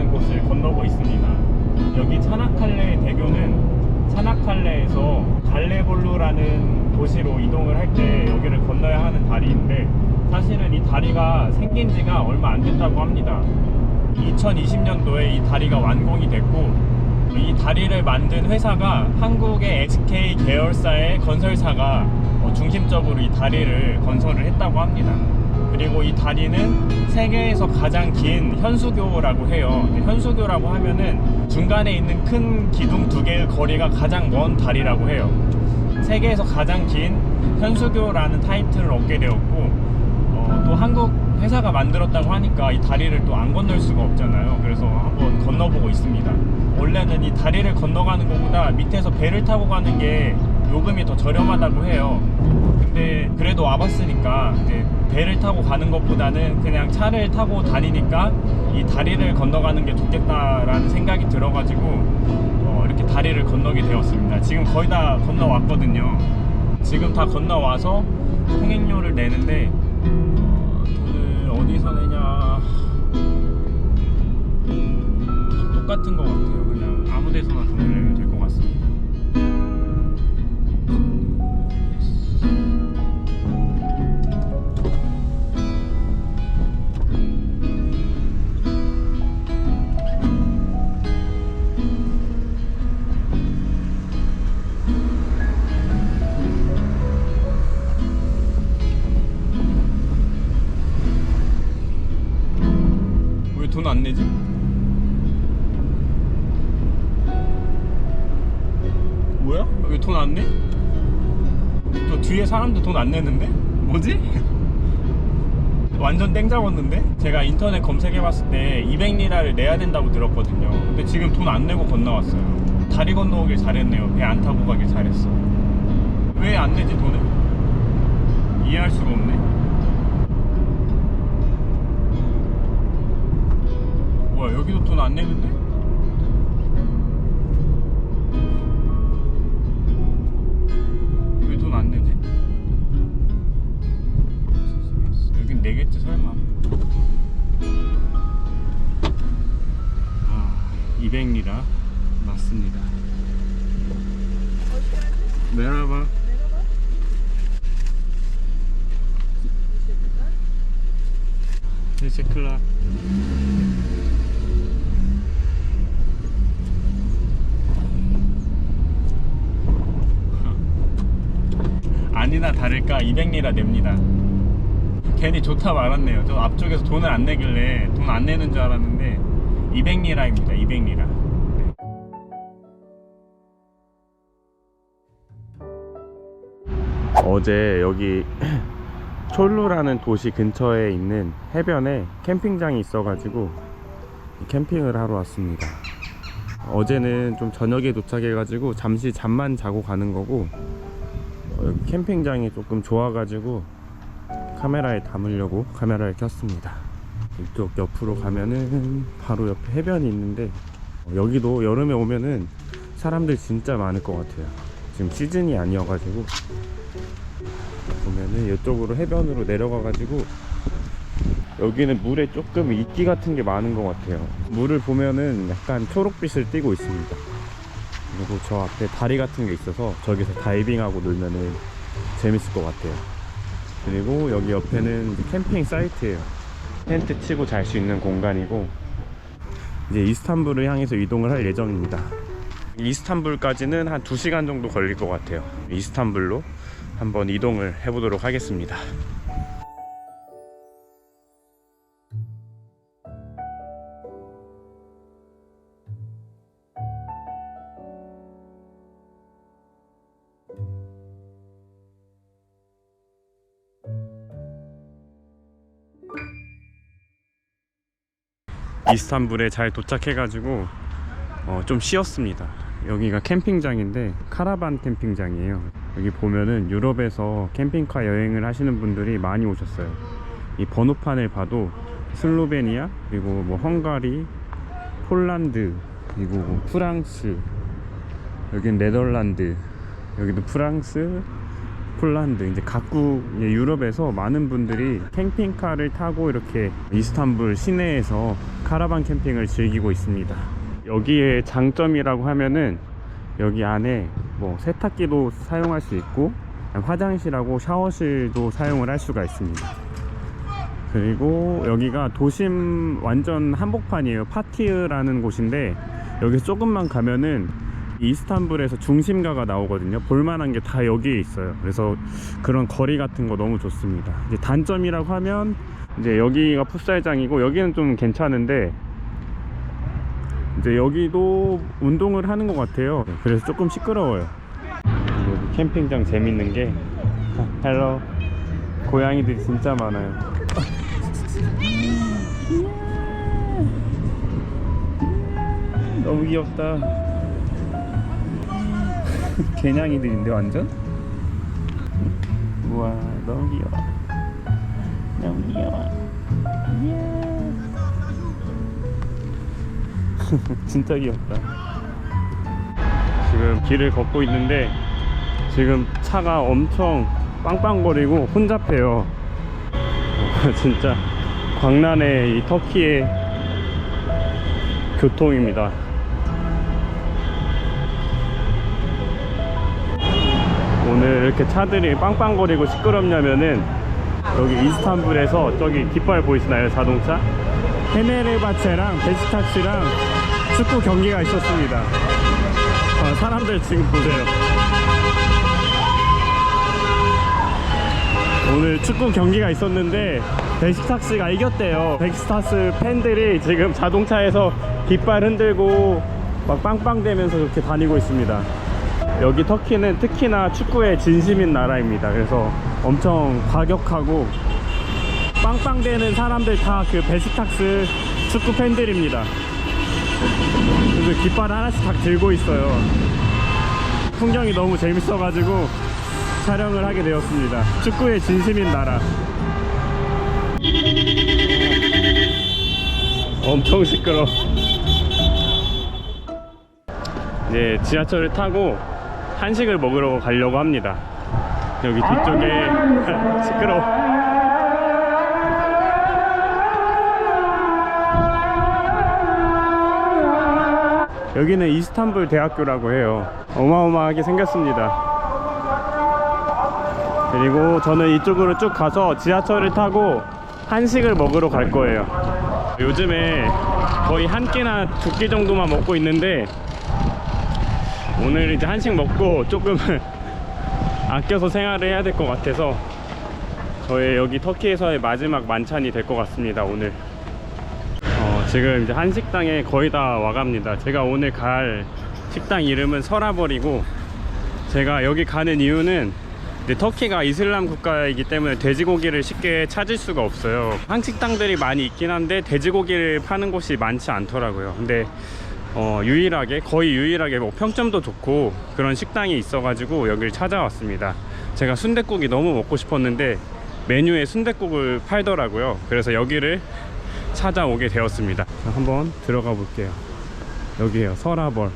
대교라는 곳을 건너고 있습니다. 여기 차나칼레 대교는 차나칼레에서 갈레볼루라는 도시로 이동을 할 때 여기를 건너야 하는 다리인데 사실은 이 다리가 생긴 지가 얼마 안 됐다고 합니다. 2020년도에 이 다리가 완공이 됐고 이 다리를 만든 회사가 한국의 SK 계열사의 건설사가 어, 중심적으로 이 다리를 건설을 했다고 합니다. 그리고 이 다리는 세계에서 가장 긴 현수교라고 해요. 현수교라고 하면은 중간에 있는 큰 기둥 두 개의 거리가 가장 먼 다리라고 해요. 세계에서 가장 긴 현수교라는 타이틀을 얻게 되었고 어, 또 한국 회사가 만들었다고 하니까 이 다리를 또 안 건널 수가 없잖아요. 그래서 한번 건너보고 있습니다. 원래는 이 다리를 건너가는 것보다 밑에서 배를 타고 가는 게 요금이 더 저렴하다고 해요. 근데 그래도 와봤으니까 이제 배를 타고 가는 것보다는 그냥 차를 타고 다니니까 이 다리를 건너가는 게 좋겠다라는 생각이 들어가지고 어, 이렇게 다리를 건너게 되었습니다. 지금 거의 다 건너왔거든요. 지금 다 건너와서 통행료를 내는데 어, 돈을 어디서 내냐 다 똑같은 것 같아요. 그냥 아무 데서나 돈을 내면 될 것 같습니다. 돈 안 내지? 뭐야? 왜 돈 안 내? 저 뒤에 사람도 돈 안 내는데? 뭐지? 완전 땡 잡았는데? 제가 인터넷 검색해봤을 때 200리라를 내야 된다고 들었거든요. 근데 지금 돈 안 내고 건너왔어요. 다리 건너오길 잘했네요. 배 안 타고 가길 잘했어. 왜 안 내지 돈을? 이해할 수가 없네. 뭐야 여기도 돈 안 내는데? 왜 돈 안 내지? 여긴 내겠지 설마 아 200리라 맞습니다 내려봐 Teşekkürler. 아니나 다를까 200리라 냅니다. 괜히 좋다 말았네요. 저 앞쪽에서 돈을 안 내길래 돈 안 내는 줄 알았는데 200리라입니다. 200리라. 어제 여기 촐루라는 도시 근처에 있는 해변에 캠핑장이 있어가지고 캠핑을 하러 왔습니다. 어제는 좀 저녁에 도착해가지고 잠시 잠만 자고 가는 거고 어, 여기 캠핑장이 조금 좋아가지고 카메라에 담으려고 카메라를 켰습니다. 이쪽 옆으로 가면은 바로 옆에 해변이 있는데 어, 여기도 여름에 오면은 사람들 진짜 많을 것 같아요. 지금 시즌이 아니어가지고 보면은 이쪽으로 해변으로 내려가가지고 여기는 물에 조금 이끼 같은 게 많은 것 같아요. 물을 보면은 약간 초록빛을 띠고 있습니다. 그리고 저 앞에 다리 같은 게 있어서 저기서 다이빙하고 놀면은 재밌을 것 같아요. 그리고 여기 옆에는 캠핑 사이트예요. 텐트 치고 잘 수 있는 공간이고 이제 이스탄불을 향해서 이동을 할 예정입니다. 이스탄불까지는 한 2시간 정도 걸릴 것 같아요. 이스탄불로 한번 이동을 해보도록 하겠습니다. 이스탄불에 잘 도착해가지고 어, 좀 쉬었습니다. 여기가 캠핑장인데 카라반 캠핑장이에요. 여기 보면은 유럽에서 캠핑카 여행을 하시는 분들이 많이 오셨어요. 이 번호판을 봐도 슬로베니아 그리고 뭐 헝가리, 폴란드 그리고 뭐 프랑스 여긴 네덜란드 여기도 프랑스 폴란드 이제 각국 유럽에서 많은 분들이 캠핑카를 타고 이렇게 이스탄불 시내에서 카라반 캠핑을 즐기고 있습니다. 여기의 장점이라고 하면은 여기 안에 뭐 세탁기도 사용할 수 있고 화장실하고 샤워실도 사용을 할 수가 있습니다. 그리고 여기가 도심 완전 한복판이에요. 파티르라는 곳인데 여기서 조금만 가면은 이스탄불에서 중심가가 나오거든요. 볼만한 게 다 여기에 있어요. 그래서 그런 거리 같은 거 너무 좋습니다. 이제 단점이라고 하면 이제 여기가 풋살장이고 여기는 좀 괜찮은데 이제 여기도 운동을 하는 것 같아요. 그래서 조금 시끄러워요. 캠핑장 재밌는 게 헬로 고양이들이 진짜 많아요. 너무 귀엽다. 개냥이들인데 완전? 우와 너무 귀여워. 너무 귀여워. 진짜 귀엽다. 지금 길을 걷고 있는데 지금 차가 엄청 빵빵거리고 혼잡해요. 어, 진짜 광란의 이 터키의 교통입니다. 오늘 이렇게 차들이 빵빵거리고 시끄럽냐면은 여기 이스탄불에서 저기 깃발 보이시나요 자동차? 헤네르바체랑 베시탁시랑 축구 경기가 있었습니다. 아, 사람들 지금 보세요. 오늘 축구 경기가 있었는데 베시탁스가 이겼대요. 베시탁스 팬들이 지금 자동차에서 깃발 흔들고 막 빵빵대면서 이렇게 다니고 있습니다. 여기 터키는 특히나 축구에 진심인 나라입니다. 그래서 엄청 과격하고 빵빵대는 사람들 다 그 베시탁스 축구 팬들입니다. 그래서 깃발 하나씩 다 들고 있어요. 풍경이 너무 재밌어 가지고 촬영을 하게 되었습니다. 축구에 진심인 나라. 엄청 시끄러. 이제 지하철을 타고 한식을 먹으러 가려고 합니다. 여기 뒤쪽에 시끄러. 여기는 이스탄불 대학교라고 해요. 어마어마하게 생겼습니다. 그리고 저는 이쪽으로 쭉 가서 지하철을 타고 한식을 먹으러 갈 거예요. 요즘에 거의 한 끼나 두 끼 정도만 먹고 있는데 오늘 이제 한식 먹고 조금 아껴서 생활을 해야 될 것 같아서 저의 여기 터키에서의 마지막 만찬이 될 것 같습니다 오늘. 어, 지금 이제 한식당에 거의 다 와갑니다. 제가 오늘 갈 식당 이름은 서라버리고 제가 여기 가는 이유는 터키가 이슬람 국가이기 때문에 돼지고기를 쉽게 찾을 수가 없어요. 한식당들이 많이 있긴 한데 돼지고기를 파는 곳이 많지 않더라고요. 근데 어, 유일하게 거의 유일하게 뭐 평점도 좋고 그런 식당이 있어 가지고 여기를 찾아왔습니다. 제가 순댓국이 너무 먹고 싶었는데 메뉴에 순댓국을 팔더라고요. 그래서 여기를 찾아오게 되었습니다. 자, 한번 들어가 볼게요. 여기에요. 서라벌.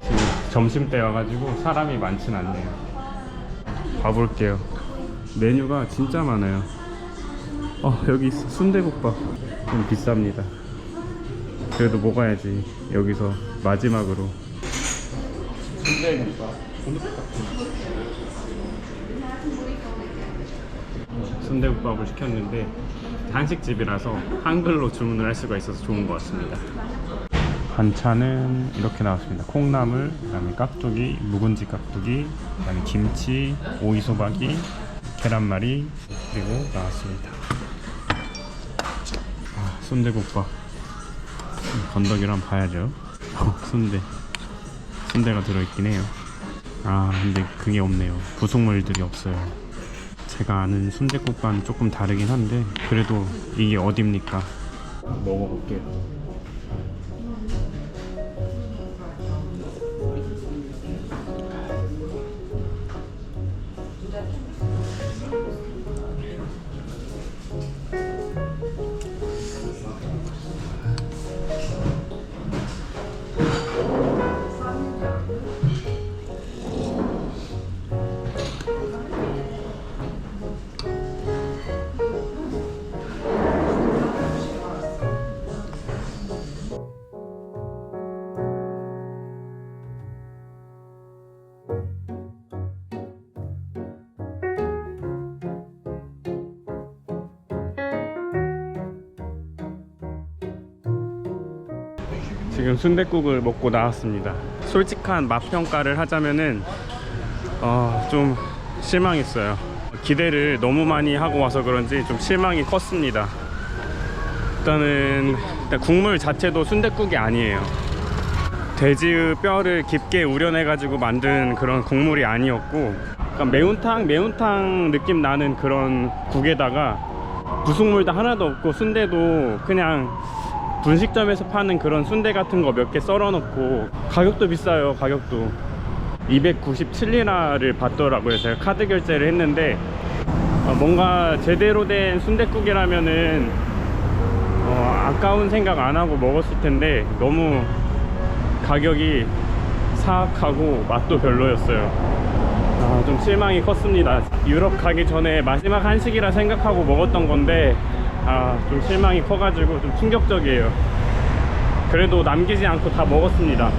지금 점심 때 와가지고 사람이 많진 않네요. 가볼게요. 메뉴가 진짜 많아요. 어, 여기 순대국밥 좀 비쌉니다. 그래도 먹어야지. 여기서 마지막으로. 순대국밥 순대국밥을 시켰는데 한식집이라서 한글로 주문을 할 수가 있어서 좋은 것 같습니다. 반찬은 이렇게 나왔습니다. 콩나물, 그다음에 깍두기, 묵은지 깍두기, 그다음에 김치, 오이소박이, 계란말이 그리고 나왔습니다. 아, 순대국밥 건더기를 한번 봐야죠. 어, 순대. 순대가 들어있긴 해요. 아 근데 그게 없네요. 부속물들이 없어요. 제가 아는 순대국과는 조금 다르긴 한데 그래도 이게 어딥니까? 먹어볼게요 지금 순댓국을 먹고 나왔습니다. 솔직한 맛 평가를 하자면은 어, 좀 실망했어요. 기대를 너무 많이 하고 와서 그런지 좀 실망이 컸습니다. 일단은 일단 국물 자체도 순댓국이 아니에요. 돼지의 뼈를 깊게 우려내 가지고 만든 그런 국물이 아니었고 약간 매운탕 매운탕 느낌 나는 그런 국에다가 부속물도 하나도 없고 순대도 그냥 분식점에서 파는 그런 순대 같은 거 몇 개 썰어 놓고 가격도 비싸요 가격도 297리라를 받더라고요 제가 카드 결제를 했는데 어, 뭔가 제대로 된 순대국이라면은 어, 아까운 생각 안 하고 먹었을 텐데 너무 가격이 사악하고 맛도 별로였어요. 아, 좀 실망이 컸습니다. 유럽 가기 전에 마지막 한식이라 생각하고 먹었던 건데, 아, 좀 실망이 커가지고 좀 충격적이에요. 그래도 남기지 않고 다 먹었습니다.